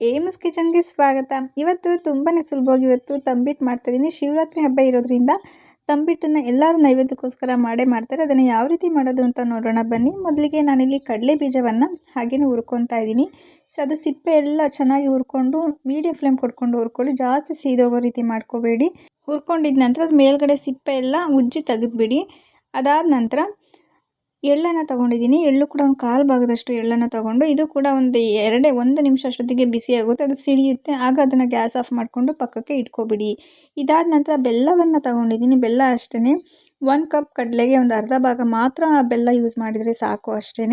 ಏಮಸ್ ಕಿಚನ್ಗೆ ಸ್ವಾಗತ. ಇವತ್ತು ತುಂಬಾ ಸುಲಭವಾಗಿ ಇವತ್ತು ತಂಬಿಟ್ಟು ಮಾಡ್ತಾಯಿದ್ದೀನಿ ಶಿವರಾತ್ರಿ ಹಬ್ಬ ಇರೋದ್ರಿಂದ ತಂಬಿಟ್ಟನ್ನು ಎಲ್ಲರೂ ನೈವೇದ್ಯಕ್ಕೋಸ್ಕರ ಮಾಡೇ ಮಾಡ್ತಾರೆ. ಅದನ್ನು ಯಾವ ರೀತಿ ಮಾಡೋದು ಅಂತ ನೋಡೋಣ. ಬನ್ನಿ. ಮೊದಲಿಗೆ ನಾನಿಲ್ಲಿ ಕಡಲೆ ಬೀಜವನ್ನು ಹಾಗೇ ಹುರ್ಕೊತಾ ಇದ್ದೀನಿ ಸೊ, ಅದು ಸಿಪ್ಪೆ ಎಲ್ಲ ಚೆನ್ನಾಗಿ ಹುರ್ಕೊಂಡು ಮೀಡಿಯಂ ಫ್ಲೇಮ್ ಕೊಟ್ಕೊಂಡು ಹುರ್ಕೊಳ್ಳಿ. ಜಾಸ್ತಿ ಸೀದೋಗೋ ರೀತಿ ಮಾಡ್ಕೋಬೇಡಿ. ಹುರ್ಕೊಂಡಿದ ನಂತರ ಅದು ಮೇಲ್ಗಡೆ ಸಿಪ್ಪೆ ಎಲ್ಲ ಉಜ್ಜಿ ತೆಗೆದುಬಿಡಿ. ಅದಾದ ನಂತರ ಎಳ್ಳನ್ನು ತೊಗೊಂಡಿದ್ದೀನಿ. ಎಳ್ಳು ಕೂಡ ಒಂದು ಕಾಲು ಭಾಗದಷ್ಟು ಎಳ್ಳನ್ನು ತೊಗೊಂಡು, ಇದು ಕೂಡ ಒಂದು ಎರಡೇ, ಒಂದು ನಿಮಿಷ ಅಷ್ಟೊತ್ತಿಗೆ ಬಿಸಿ ಆಗುತ್ತೆ. ಅದು ಸಿಡಿಯುತ್ತೆ. ಆಗ ಅದನ್ನು ಗ್ಯಾಸ್ ಆಫ್ ಮಾಡಿಕೊಂಡು ಪಕ್ಕಕ್ಕೆ ಇಟ್ಕೊಬಿಡಿ. ಇದಾದ ನಂತರ ಬೆಲ್ಲವನ್ನು ತೊಗೊಂಡಿದ್ದೀನಿ. ಬೆಲ್ಲ ಅಷ್ಟೇ ಒಂದು ಕಪ್ ಕಡಲೆಗೆ ಒಂದು ಅರ್ಧ ಭಾಗ ಮಾತ್ರ ಬೆಲ್ಲ ಯೂಸ್ ಮಾಡಿದರೆ ಸಾಕು ಅಷ್ಟೇ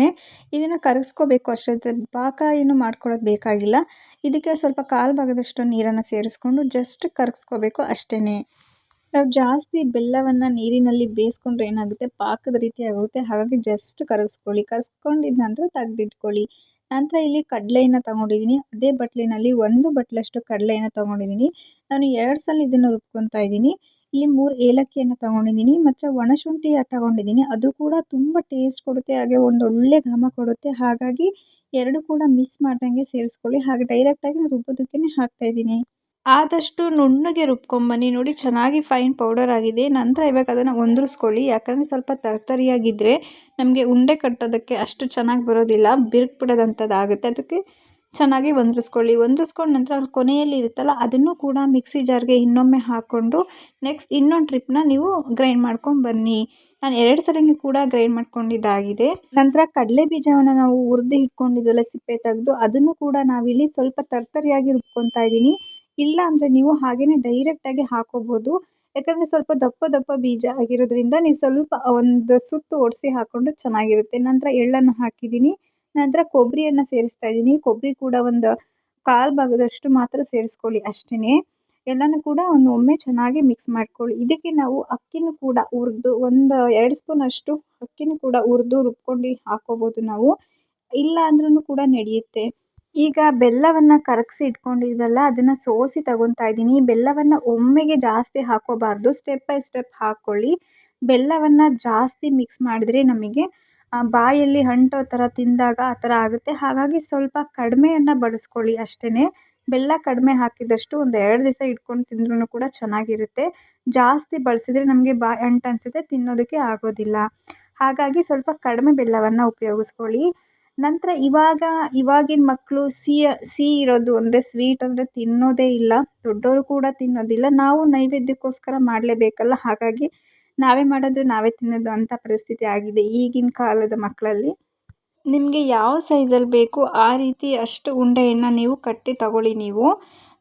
ಇದನ್ನು ಕರಗಿಸ್ಕೋಬೇಕು ಅಷ್ಟೇ. ಪಾಕ ಏನು ಮಾಡ್ಕೊಳ್ಳೋದು ಬೇಕಾಗಿಲ್ಲ. ಇದಕ್ಕೆ ಸ್ವಲ್ಪ ಕಾಲು ಭಾಗದಷ್ಟು ನೀರನ್ನು ಸೇರಿಸ್ಕೊಂಡು ಜಸ್ಟ್ ಕರಗಿಸ್ಕೋಬೇಕು ಅಷ್ಟೇ ನಾವು ಜಾಸ್ತಿ ಬೆಲ್ಲವನ್ನು ನೀರಿನಲ್ಲಿ ಬೇಯಿಸ್ಕೊಂಡ್ರೆ ಏನಾಗುತ್ತೆ? ಪಾಕದ ರೀತಿ ಆಗುತ್ತೆ ಹಾಗಾಗಿ ಜಸ್ಟ್ ಕರಗಿಸ್ಕೊಳ್ಳಿ. ಕರಗಿಸ್ಕೊಂಡಿದ್ದ ನಂತರ ತೆಗ್ದಿಟ್ಕೊಳ್ಳಿ. ನಂತರ ಇಲ್ಲಿ ಕಡಲೆಯನ್ನು ತಗೊಂಡಿದ್ದೀನಿ ಅದೇ ಬಟ್ಲಿನಲ್ಲಿ ಒಂದು ಬಟ್ಲಷ್ಟು ಕಡಲೆಯನ್ನು ತೊಗೊಂಡಿದ್ದೀನಿ ನಾನು ಎರಡು ಸಲ ಇದನ್ನು ರುಬ್ಕೊತಾ ಇದ್ದೀನಿ ಇಲ್ಲಿ ಮೂರು ಏಲಕ್ಕಿಯನ್ನು ತೊಗೊಂಡಿದ್ದೀನಿ ಮತ್ತು ಒಣಶುಂಠಿ ತಗೊಂಡಿದ್ದೀನಿ ಅದು ಕೂಡ ತುಂಬ ಟೇಸ್ಟ್ ಕೊಡುತ್ತೆ. ಹಾಗೆ ಒಂದು ಒಳ್ಳೆ ಘಮ ಕೊಡುತ್ತೆ. ಹಾಗಾಗಿ ಎರಡು ಕೂಡ ಮಿಸ್ ಮಾಡ್ದಂಗೆ ಸೇರಿಸ್ಕೊಳ್ಳಿ. ಹಾಗೆ ಡೈರೆಕ್ಟಾಗಿ ನಾನು ರುಬ್ಬೋದಕ್ಕೆ ಹಾಕ್ತಾಯಿದ್ದೀನಿ ಆದಷ್ಟು ನುಣ್ಣಗೆ ರುಬ್ಕೊಂಬನ್ನಿ ನೋಡಿ, ಚೆನ್ನಾಗಿ ಫೈನ್ ಪೌಡರ್ ಆಗಿದೆ. ನಂತರ ಇವಾಗ ಅದನ್ನು ಒಂದ್ರಿಸ್ಕೊಳ್ಳಿ ಯಾಕಂದರೆ ಸ್ವಲ್ಪ ತರ್ತರಿಯಾಗಿದ್ದರೆ ನಮಗೆ ಉಂಡೆ ಕಟ್ಟೋದಕ್ಕೆ ಅಷ್ಟು ಚೆನ್ನಾಗಿ ಬರೋದಿಲ್ಲ. ಬಿರುಕು ಆಗುತ್ತೆ. ಅದಕ್ಕೆ ಚೆನ್ನಾಗಿ ಒಂದ್ರಿಸ್ಕೊಳ್ಳಿ ಒಂದ್ರಿಸ್ಕೊಂಡು ನಂತರ ಅಲ್ಲಿ ಕೊನೆಯಲ್ಲಿ ಇರುತ್ತಲ್ಲ, ಅದನ್ನು ಕೂಡ ಮಿಕ್ಸಿ ಜಾರ್ಗೆ ಇನ್ನೊಮ್ಮೆ ಹಾಕ್ಕೊಂಡು ನೆಕ್ಸ್ಟ್ ಇನ್ನೊಂದು ಟ್ರಿಪ್ನ ನೀವು ಗ್ರೈಂಡ್ ಮಾಡ್ಕೊಂಡು ಬನ್ನಿ. ನಾನು ಎರಡು ಸಲನೂ ಕೂಡ ಗ್ರೈಂಡ್ ಮಾಡ್ಕೊಂಡಿದ್ದಾಗಿದೆ. ನಂತರ ಕಡಲೆ ಬೀಜವನ್ನು ನಾವು ಹುರಿದು ಇಟ್ಕೊಂಡಿದ್ವಲ್ಲ ಸಿಪ್ಪೆ ತೆಗೆದು, ಅದನ್ನು ಕೂಡ ನಾವಿಲ್ಲಿ ಸ್ವಲ್ಪ ತರ್ತರಿಯಾಗಿ ರುಬ್ಕೊತಾ ಇದ್ದೀನಿ. ಇಲ್ಲ ಅಂದರೆ ನೀವು ಹಾಗೆಯೇ ಡೈರೆಕ್ಟಾಗಿ ಹಾಕೋಬೋದು. ಯಾಕಂದರೆ ಸ್ವಲ್ಪ ದಪ್ಪ ದಪ್ಪ ಬೀಜ ಆಗಿರೋದ್ರಿಂದ ನೀವು ಸ್ವಲ್ಪ ಒಂದು ಸುತ್ತು ಒಡಿಸಿ ಹಾಕ್ಕೊಂಡು ಚೆನ್ನಾಗಿರುತ್ತೆ. ನಂತರ ಎಳ್ಳನ್ನು ಹಾಕಿದ್ದೀನಿ, ನಂತರ ಕೊಬ್ಬರಿಯನ್ನು ಸೇರಿಸ್ತಾ ಇದ್ದೀನಿ. ಕೊಬ್ಬರಿ ಕೂಡ ಒಂದು ಕಾಲು ಭಾಗದಷ್ಟು ಮಾತ್ರ ಸೇರಿಸ್ಕೊಳ್ಳಿ ಅಷ್ಟೇ ಎಲ್ಲನೂ ಕೂಡ ಒಂದು ಒಮ್ಮೆ ಚೆನ್ನಾಗಿ ಮಿಕ್ಸ್ ಮಾಡ್ಕೊಳ್ಳಿ. ಇದಕ್ಕೆ ನಾವು ಅಕ್ಕಿನೂ ಕೂಡ ಹುರಿದು ಒಂದು ಎರಡು ಸ್ಪೂನ್ ಅಷ್ಟು ಅಕ್ಕಿನೂ ಕೂಡ ಹುರಿದು ರುಬ್ಕೊಂಡು ಹಾಕೋಬೋದು ನಾವು. ಇಲ್ಲ ಅಂದ್ರೂ ಕೂಡ ನಡೆಯುತ್ತೆ. ಈಗ ಬೆಲ್ಲವನ್ನು ಕರಗಿಸಿ ಇಟ್ಕೊಂಡಿದ್ವಲ್ಲ ಅದನ್ನು ಸೋಸಿ ತಗೊತಾ ಇದ್ದೀನಿ. ಬೆಲ್ಲವನ್ನು ಒಮ್ಮೆಗೆ ಜಾಸ್ತಿ ಹಾಕೋಬಾರ್ದು. ಸ್ಟೆಪ್ ಬೈ ಸ್ಟೆಪ್ ಹಾಕ್ಕೊಳ್ಳಿ ಬೆಲ್ಲವನ್ನು ಜಾಸ್ತಿ ಮಿಕ್ಸ್ ಮಾಡಿದ್ರೆ ನಮಗೆ ಬಾಯಲ್ಲಿ ಅಂಟೋ ಥರ ತಿಂದಾಗ ಆ ಥರ ಆಗುತ್ತೆ. ಹಾಗಾಗಿ ಸ್ವಲ್ಪ ಕಡಿಮೆಯನ್ನು ಬಳಸ್ಕೊಳ್ಳಿ ಅಷ್ಟೇ ಬೆಲ್ಲ ಕಡಿಮೆ ಹಾಕಿದಷ್ಟು ಒಂದು ಎರಡು ದಿವಸ ಇಟ್ಕೊಂಡು ತಿಂದ್ರೂ ಕೂಡ ಚೆನ್ನಾಗಿರುತ್ತೆ. ಜಾಸ್ತಿ ಬಳಸಿದ್ರೆ ನಮಗೆ ಬಾಯಿ ಅಂಟು ಅನಿಸುತ್ತೆ, ತಿನ್ನೋದಕ್ಕೆ ಆಗೋದಿಲ್ಲ. ಹಾಗಾಗಿ ಸ್ವಲ್ಪ ಕಡಿಮೆ ಬೆಲ್ಲವನ್ನು ಉಪಯೋಗಿಸ್ಕೊಳ್ಳಿ. ನಂತರ ಇವಾಗ, ಇವಾಗಿನ ಮಕ್ಕಳು ಸಿಹಿ ಸಿಹಿ ಇರೋದು ಅಂದರೆ ಸ್ವೀಟ್ ಅಂದರೆ ತಿನ್ನೋದೇ ಇಲ್ಲ. ದೊಡ್ಡವರು ಕೂಡ ತಿನ್ನೋದಿಲ್ಲ. ನಾವು ನೈವೇದ್ಯಕ್ಕೋಸ್ಕರ ಮಾಡಲೇಬೇಕಲ್ಲ? ಹಾಗಾಗಿ ನಾವೇ ಮಾಡೋದು, ನಾವೇ ತಿನ್ನೋದು ಅಂಥ ಪರಿಸ್ಥಿತಿ ಆಗಿದೆ ಈಗಿನ ಕಾಲದ ಮಕ್ಕಳಲ್ಲಿ ನಿಮಗೆ ಯಾವ ಸೈಜಲ್ಲಿ ಬೇಕು ಆ ರೀತಿ ಅಷ್ಟು ಉಂಡೆಯನ್ನು ನೀವು ಕಟ್ಟಿ ತಗೊಳ್ಳಿ ನೀವು.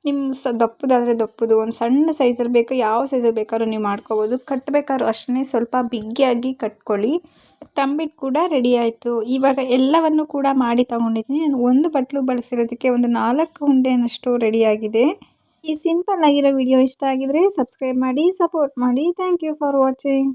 ನಿಮ್ಮ ಸ ದಪ್ಪದಾದರೆ ದಪ್ಪದು, ಒಂದು ಸಣ್ಣ ಸೈಜಲ್ಲಿ ಬೇಕು, ಯಾವ ಸೈಜಲ್ಲಿ ಬೇಕಾದ್ರೂ ನೀವು ಮಾಡ್ಕೋಬೋದು. ಕಟ್ಟಬೇಕಾದ್ರೂ ಅಷ್ಟೇ ಸ್ವಲ್ಪ ಬಿಗಿಯಾಗಿ ಕಟ್ಕೊಳ್ಳಿ. ತಂಬಿಟ್ಟು ಕೂಡ ರೆಡಿ ಆಯಿತು. ಇವಾಗ ಎಲ್ಲವನ್ನು ಕೂಡ ಮಾಡಿ ತಗೊಂಡಿದ್ದೀನಿ. ನಾನು ಒಂದು ಬಟ್ಲು ಬಳಸಿರೋದಕ್ಕೆ ಒಂದು ನಾಲ್ಕು ಉಂಡೆನಷ್ಟು ರೆಡಿಯಾಗಿದೆ ಈ ಸಿಂಪಲ್ ಆಗಿರೋ ವಿಡಿಯೋ ಇಷ್ಟ ಆಗಿದರೆ ಸಬ್ಸ್ಕ್ರೈಬ್ ಮಾಡಿ ಸಪೋರ್ಟ್ ಮಾಡಿ. Thank you for watching